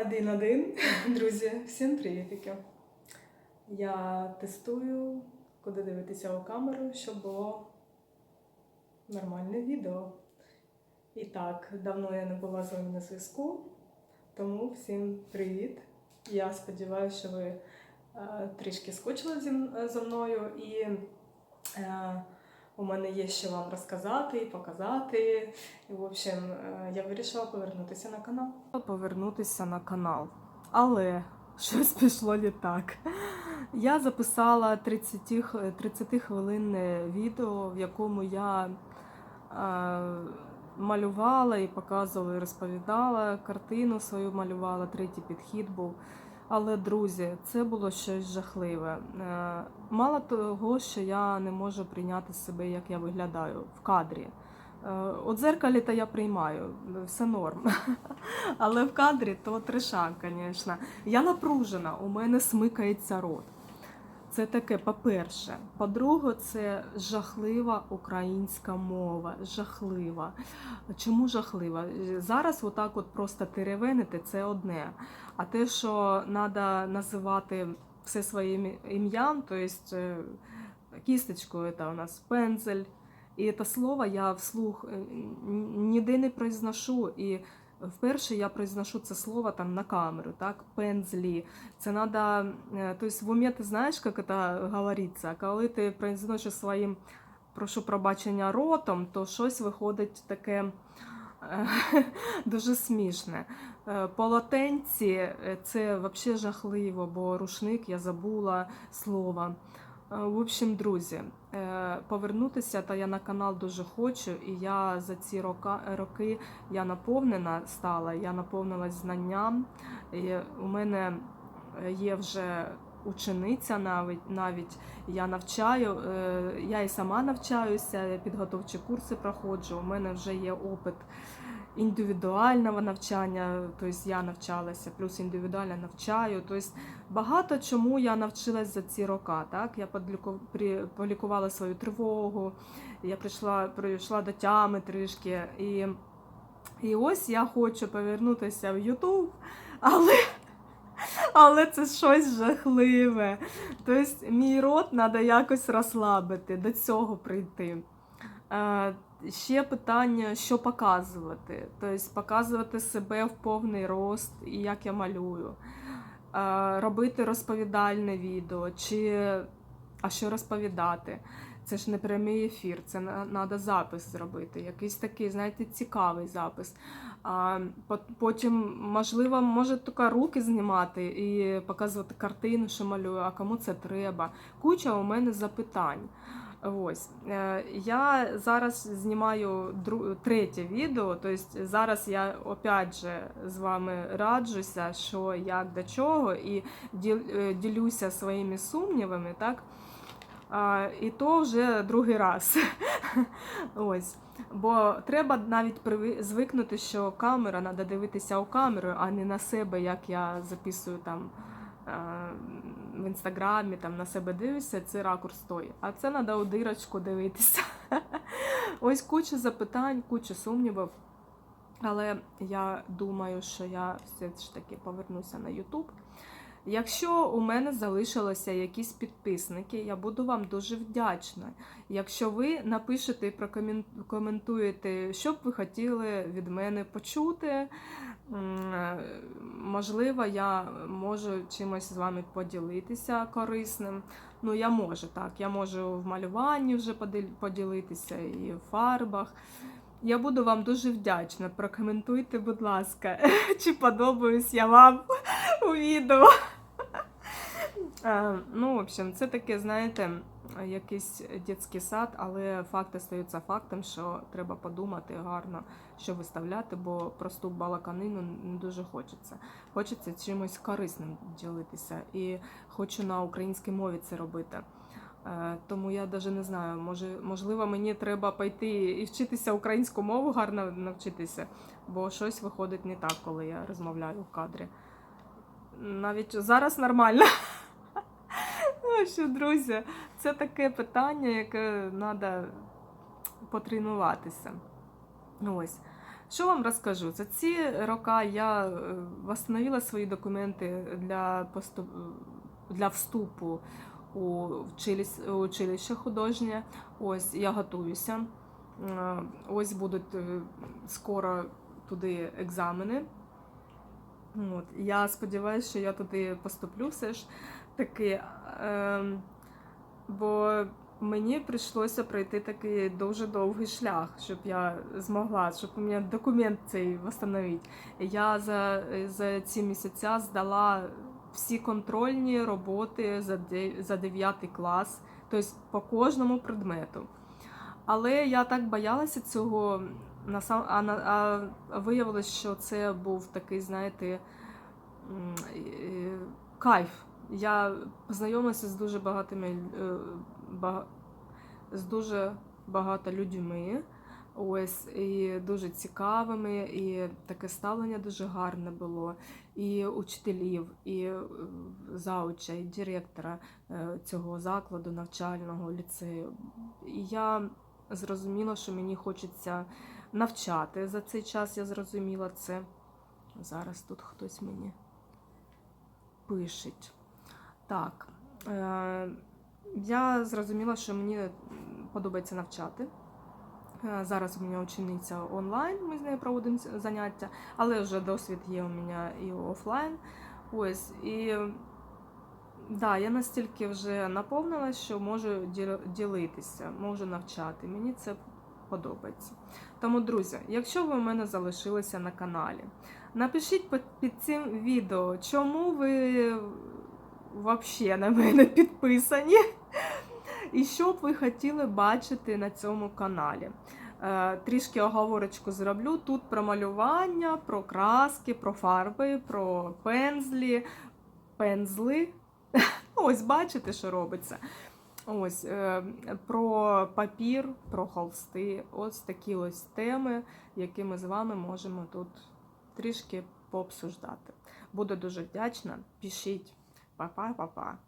Один-один. Друзі, всім привітики. Я тестую, куди дивитися у камеру, щоб було нормальне відео. І так, давно я не була з вами на зв'язку, тому всім привіт. Я сподіваюся, що ви е, трішки скучили зі м- мною і е, у мене є що вам розказати і показати. І, в общем, е, я вирішила повернутися на канал. Повернутися на канал. Але щось пішло не так. Я записала 30, х- 30 хвилинне відео, в якому я е, малювала і показувала, і розповідала картину свою малювала, третій підхід був. Але, друзі, це було щось жахливе. Е, Мало того, що я не можу прийняти себе, як я виглядаю в кадрі. Е, У дзеркалі то я приймаю, все норм. Але в кадрі то трешак, звісно. Я напружена, у мене смикається рот. Це таке, по-перше. По-друге, це жахлива українська мова. Жахлива. Чому жахлива? Зараз отак от просто теревенити це одне. А те, що треба називати все своїм ім'ям, то есть е, кісточкою це у нас пензель. І це слово я вслух е, ніде не произношу. І вперше я произношу це слово там на камеру, так, пензлі. Це треба, тобто в умі ти знаєш, як це говориться, коли ти произносиш своїм, прошу пробачення, ротом, то щось виходить таке е, дуже смішне. Е, Полотенці е, це взагалі жахливо, бо рушник я забула слово. Е, В общем, друзі, е, повернутися та я на канал дуже хочу, і я за ці роки я наповнена стала, я наповнилась знанням. І у мене е, є вже учениця навіть, навіть я навчаю, я і сама навчаюся, підготовчі курси проходжу. У мене вже є опит індивідуального навчання, тобто я навчалася, плюс індивідуально навчаю. Тобто багато чому я навчилась за ці роки. Так? Я полікувала свою тривогу, я прийшла, прийшла до тями трішки. І, і ось я хочу повернутися в Ютуб, але. Але це щось жахливе. Тобто мій рот треба якось розслабити, до цього прийти. Ще питання, що показувати. Тобто показувати себе в повний рост і як я малюю. Е, робити розповідальне відео, чи а що розповідати. Це ж не прямий ефір, це треба запис зробити. Якийсь такий, знаєте, цікавий запис. А, потім, можливо, може тільки руки знімати і показувати картину, що малюю, а кому це треба. Куча у мене запитань. Ось Е, я зараз знімаю третє відео. Тобто зараз я опять же з вами раджуся, що як до чого, і е, ділюся своїми сумнівами, так? І то вже другий раз. Ось. Бо треба навіть звикнути, що камера треба дивитися у камеру, а не на себе, як я записую там е, в інстаграмі, там на себе дивишся, це ракурс той. А це треба у дирочку дивитися. Ось куча запитань, куча сумнівів. Але я думаю, що я все ж таки повернуся на YouTube. Якщо у мене залишилося якісь підписники, я буду вам дуже вдячна. Якщо ви напишете і прокоментуєте, що б ви хотіли від мене почути, можливо, я можу чимось з вами поділитися корисним. Ну, я можу так. Я можу в малюванні вже поділитися і в фарбах. Я буду вам дуже вдячна. Прокоментуйте, будь ласка, чи подобаюсь я вам у відео. Ну, в общем, це таке, знаєте, якийсь дитячий сад, але факт остається фактом, що треба подумати гарно, що виставляти, бо просту балаканину не дуже хочеться. Хочеться чимось корисним ділитися. І хочу на українській мові це робити. Е, Тому я навіть не знаю, може, можливо, мені треба пойти і вчитися українську мову гарно навчитися, бо щось виходить не так, коли я розмовляю в кадрі. Навіть зараз нормально. Що, друзі, це таке питання, яке треба потренуватися. Ось. Що вам розкажу? За ці роки я е, восстановила свої документи для поступ... для вступу у училище художнє. Ось я готуюся. Е, Ось будуть е, скоро туди екзамени. От. Я сподіваюся, що я туди поступлю все ж таки. Ем, бо мені прийшлося пройти такий дуже довгий шлях, щоб я змогла, щоб у мене документ цей встановити. Я за, за ці місяця здала всі контрольні роботи за 9 клас, тобто по кожному предмету. Але я так боялася цього, насам- а, на- а виявилось, що це був такий, знаєте, кайф. Я познайомилася з дуже багатими е, з дуже багато людьми. Ось і дуже цікавими, і таке ставлення дуже гарне було. І учителів, і е, зауча, і директора е, цього закладу навчального ліцею. І я зрозуміла, що мені хочеться навчати. За цей час я зрозуміла це. Зараз тут хтось мені пишеть. Так. Е, я зрозуміла, що мені подобається навчати. Е, Зараз у мене учениця онлайн, ми з нею проводимо заняття, але вже досвід є у мене і офлайн. Ось, і да, я настільки вже наповнилась, що можу ділитися, можу навчати. Мені це подобається. Тому, друзі, якщо ви у мене залишилися на каналі, напишіть під- під цим відео, чому ви взагалі на мене підписані. І що б ви хотіли бачити на цьому каналі? Е, Трішки оговорочку зроблю. Тут про малювання, про краски, про фарби, про пензлі, пензли. Ось бачите, що робиться. Ось е, про папір, про холсти. Ось такі ось теми, які ми з вами можемо тут трішки пообсуждати. Буду дуже вдячна. Пишіть. Па-па, па-па.